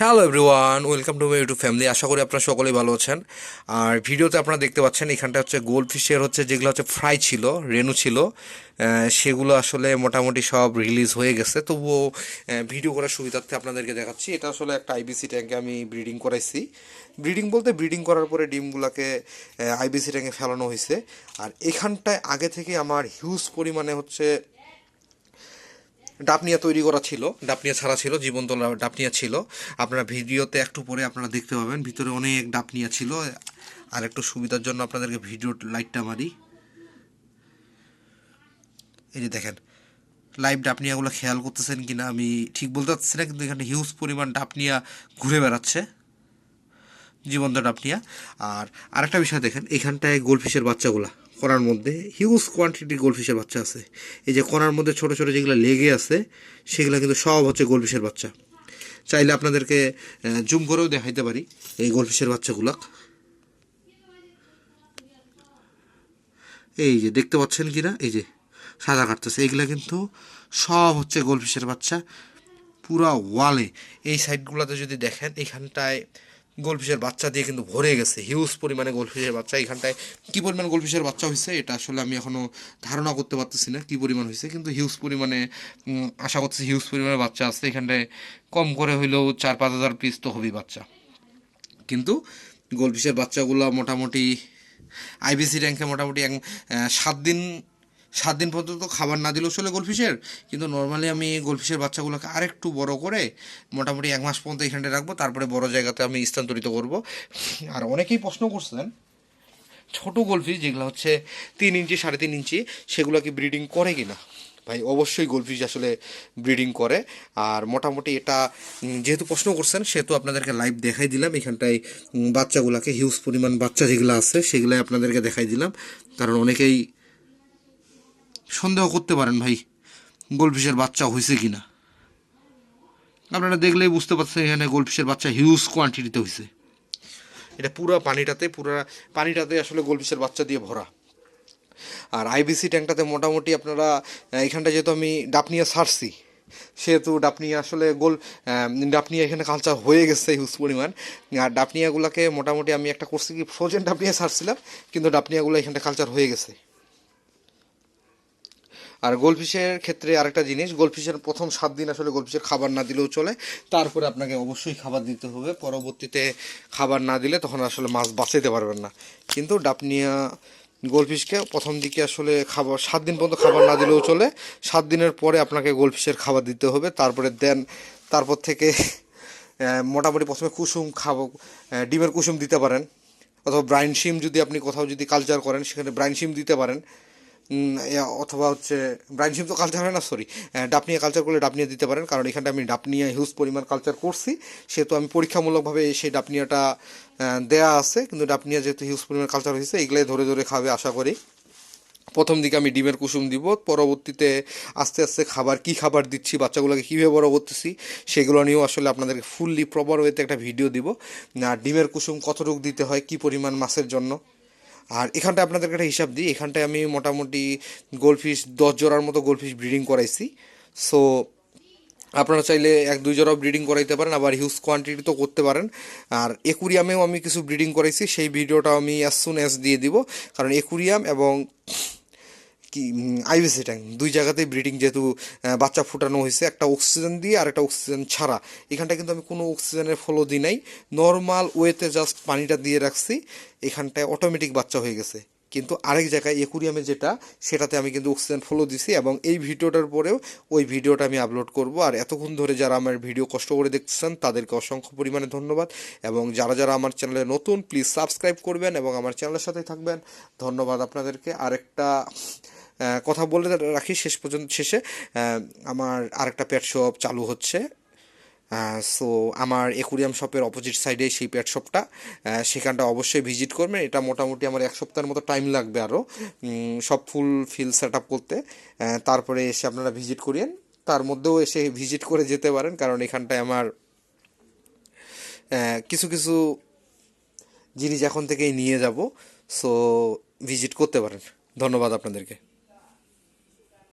Hello everyone welcome to my YouTube family আশা করি আপনারা সকলেই ভালো আছেন। আর ভিডিওতে আপনারা দেখতে পাচ্ছেন এখানটা হচ্ছে গোল্ড ফিশের হচ্ছে যেগুলো হচ্ছে ফ্রাই ছিল, রেনু ছিল সেগুলো আসলে মোটামুটি সব রিলিজ হয়ে গেছে। তবুও ভিডিও করার সুবিধার্থে আপনাদেরকে দেখাচ্ছি। এটা আসলে একটা আইবিসি ট্যাঙ্কে আমি ব্রিডিং করাইছি। ব্রিডিং বলতে ব্রিডিং করার পরে ডিমগুলোকে আইবিসি ট্যাঙ্কে ফেলানো হয়েছে আর এখানটায় আগে থেকে আমার হিউজ পরিমাণে হচ্ছে ডাপনিয়া তৈরি করা ছিল, ডাপনিয়া ছাড়া ছিল, জীবন্ত ডাপনিয়া ছিল। আপনারা ভিডিওতে একটু পরে আপনারা দেখতে পাবেন, ভিতরে অনেক ডাপনিয়া ছিল। আর একটু সুবিধার জন্য আপনাদেরকে ভিডিও লাইটটা মারি। এই যে দেখেন লাইভ ডাপনিয়াগুলো খেয়াল করতেছেন কি না আমি ঠিক বলতে পারছি না, কিন্তু এখানে হিউজ পরিমাণ ডাপনিয়া ঘুরে বেড়াচ্ছে। জীবন্ত ডাপনিয়া। আর আরেকটা বিষয় দেখেন, এখানটায় গোলফিশের বাচ্চাগুলা। কণার মধ্যে হিউজ কোয়ান্টিটির গোলফিশের বাচ্চা আছে। এই যে কণার মধ্যে ছোট ছোট যেগুলো লেগে আছে, সেগুলো কিন্তু সব হচ্ছে গোলফিশের বাচ্চা। চাইলে আপনাদেরকে জুম করেও দেখাইতে পারি এই গোলফিশের বাচ্চাগুলা। এই যে দেখতে পাচ্ছেন কি না এই যে সাদা কাটতেছে। এইগুলা কিন্তু সব হচ্ছে গোলফিশের বাচ্চা। পুরা ওয়ালে। এই সাইডগুলোতে যদি দেখেন, এখানটায় গোলফিশের বাচ্চা দিয়ে কিন্তু ভরে গেছে। হিউজ পরিমাণে গোলফিশের বাচ্চা। এখানটায় কী পরিমাণ গোলফিশের বাচ্চা হয়েছে এটা আসলে আমি এখনও ধারণা করতে পারতেছি না, কী পরিমাণ হয়েছে। কিন্তু হিউজ পরিমাণে আশা করতেছি হিউজ পরিমাণে বাচ্চা আছে। এখানটায় কম করে হইলেও চার পাঁচ হাজার পিস তো হবেই বাচ্চা। কিন্তু গোলফিশের বাচ্চাগুলো মোটামুটি আইবিসি র্যাঙ্কে মোটামুটি এক সাত দিন সাত দিন পর্যন্ত খাবার না দিলেও চলে গোলফিশের। কিন্তু নর্মালি আমি গোলফিশের বাচ্চাগুলোকে আরেকটু বড় করে মোটামুটি এক মাস পর্যন্ত এখানটায় রাখব, তারপরে বড় জায়গাতে আমি স্থানান্তরিত করব। আর অনেকেই প্রশ্ন করছেন, ছোট গোলফিশ যেগুলো হচ্ছে তিন ইঞ্চি, সাড়ে তিন ইঞ্চি, সেগুলো কি ব্রিডিং করে কি না ভাই, অবশ্যই গোলফিশ আসলে ব্রিডিং করে। আর মোটামুটি এটা যেহেতু প্রশ্ন করছেন, সেহেতু আপনাদেরকে লাইভ দেখাই দিলাম। এখানটায় বাচ্চাগুলোকে হিউজ পরিমাণ বাচ্চা যেগুলো আছে, সেগুলাই আপনাদেরকে দেখাই দিলাম। কারণ অনেকেই সন্দেহ করতে পারেন ভাই গোলফিশের বাচ্চা হয়েছে কি না আপনারা দেখলেই বুঝতে পারছেন এখানে গোলফিশের বাচ্চা হিউজ কোয়ান্টিটিতে হয়েছে। এটা পুরো পানিটাতে পুরো পানিটাতে আসলে গোলফিশের বাচ্চা দিয়ে ভরা। আর আইবিসি ট্যাঙ্কটাতে মোটামুটি আপনারা এখানটা যেহেতু আমি ডাপনিয়া ছাড়ছি সেহেতু ডাপনিয়া আসলে গোল ডাপনিয়া এখানে কালচার হয়ে গেছে হিউজ পরিমাণ। আর ডাপনিয়াগুলোকে মোটামুটি আমি একটা করছি কি ফ্রোজেন ডাপনিয়া ছাড়ছিলাম কিন্তু ডাপনিয়াগুলো এখানটা কালচার হয়ে গেছে। আর গোলফিশের ক্ষেত্রে আরেকটা জিনিস, গোলফিশের প্রথম সাত দিন আসলে গোলফিশের খাবার না দিলেও চলে। তারপরে আপনাকে অবশ্যই খাবার দিতে হবে। পরবর্তীতে খাবার না দিলে তখন আসলে মাছ বাঁচাইতে পারবেন না। কিন্তু ডাপনিয়া গোলফিশকে প্রথম দিকে আসলে খাবার, সাত দিন পর্যন্ত খাবার না দিলেও চলে। সাত দিনের পরে আপনাকে গোলফিশের খাবার দিতে হবে। তারপরে দেন, তারপর থেকে মোটামুটি প্রথমে কুসুম খাব ডিমের কুসুম দিতে পারেন। অথবা ব্রাইন শিম যদি আপনি কোথাও যদি কালচার করেন, সেখানে ব্রাইন শিম দিতে পারেন। অথবা হচ্ছে ব্রাইন তো কালচার হয় না সরি ডাপনিয়া কালচার করলে ডাপনিয়া দিতে পারেন, কারণ এখানটা আমি ডাপনিয়া হিউজ পরিমাণ কালচার করছি। সেহেতু আমি পরীক্ষামূলকভাবে সেই ডাপনিয়াটা দেয়া আছে, কিন্তু ডাপনিয়া যেহেতু হিউজ পরিমাণ কালচার হয়েছে, এগুলাই ধরে ধরে খাবে আশা করি। প্রথম দিকে আমি ডিমের কুসুম দিব, পরবর্তীতে আস্তে আস্তে খাবার, কি খাবার দিচ্ছি, বাচ্চাগুলোকে কীভাবে বড় করতেছি, সেগুলো নিয়েও আসলে আপনাদেরকে ফুললি প্রপার ওয়েতে একটা ভিডিও দিব। আর ডিমের কুসুম কতটুকু দিতে হয়, কি পরিমাণ মাছের জন্য আর এখানটায় আপনাদেরকে একটা হিসাব দিই। এখানটায় আমি মোটামুটি গোলফিশ, দশ জোড়ার মতো গোলফিশ ব্রিডিং করাইছি। সো আপনারা চাইলে এক, দুই জোড়াও ব্রিডিং করাইতে পারেন, আবার হিউজ কোয়ান্টিটি তো করতে পারেন। আর একুরিয়ামেও আমি কিছু ব্রিডিং করাইছি, সেই ভিডিওটা আমি অ্যাজ সুন অ্যাজ দিয়ে দিব। কারণ একুরিয়াম এবং কি আইবিসি ট্যাঙ্ক দুই জায়গাতেই ব্রিডিং যেহেতু বাচ্চা ফুটানো হয়েছে, একটা অক্সিজেন দিয়ে আর একটা অক্সিজেন ছাড়া। এখানটা কিন্তু আমি কোনো অক্সিজেনের ফলো দিই নাই। নর্মাল ওয়েতে জাস্ট পানিটা দিয়ে রাখছি। এখানটায় অটোমেটিক বাচ্চা হয়ে গেছে। কিন্তু আরেক জায়গায় একুরিয়ামে যেটা, সেটাতে আমি কিন্তু অক্সিজেন ফলো দিছি এবং এই ভিডিওটার পরেও ওই ভিডিওটা আমি আপলোড করব। আর এতক্ষণ ধরে যারা আমার ভিডিও কষ্ট করে দেখতেছেন, তাদেরকে অসংখ্য পরিমাণে ধন্যবাদ। এবং যারা যারা আমার চ্যানেলে নতুন প্লিজ সাবস্ক্রাইব করবেন এবং আমার চ্যানেলের সাথেই থাকবেন। ধন্যবাদ আপনাদেরকে। আরেকটা কথা বলে রাখি শেষ পর্যন্ত শেষে। আমার আরেকটা পেট শপ চালু হচ্ছে। সো আমার একুরিয়াম শপের অপোজিট সাইডে সেই পেট শপটা সেখানটা অবশ্যই ভিজিট করবেন। এটা মোটামুটি আমার এক সপ্তাহের মতো টাইম লাগবে আরও সব ফুল ফিল সেট আপ করতে তারপরে এসে আপনারা ভিজিট করিয়েন। তার মধ্যেও এসে ভিজিট করে যেতে পারেন। কারণ এখানটায় আমার কিছু কিছু জিনিস এখন থেকেই নিয়ে যাব। সো ভিজিট করতে পারেন। ধন্যবাদ আপনাদেরকে।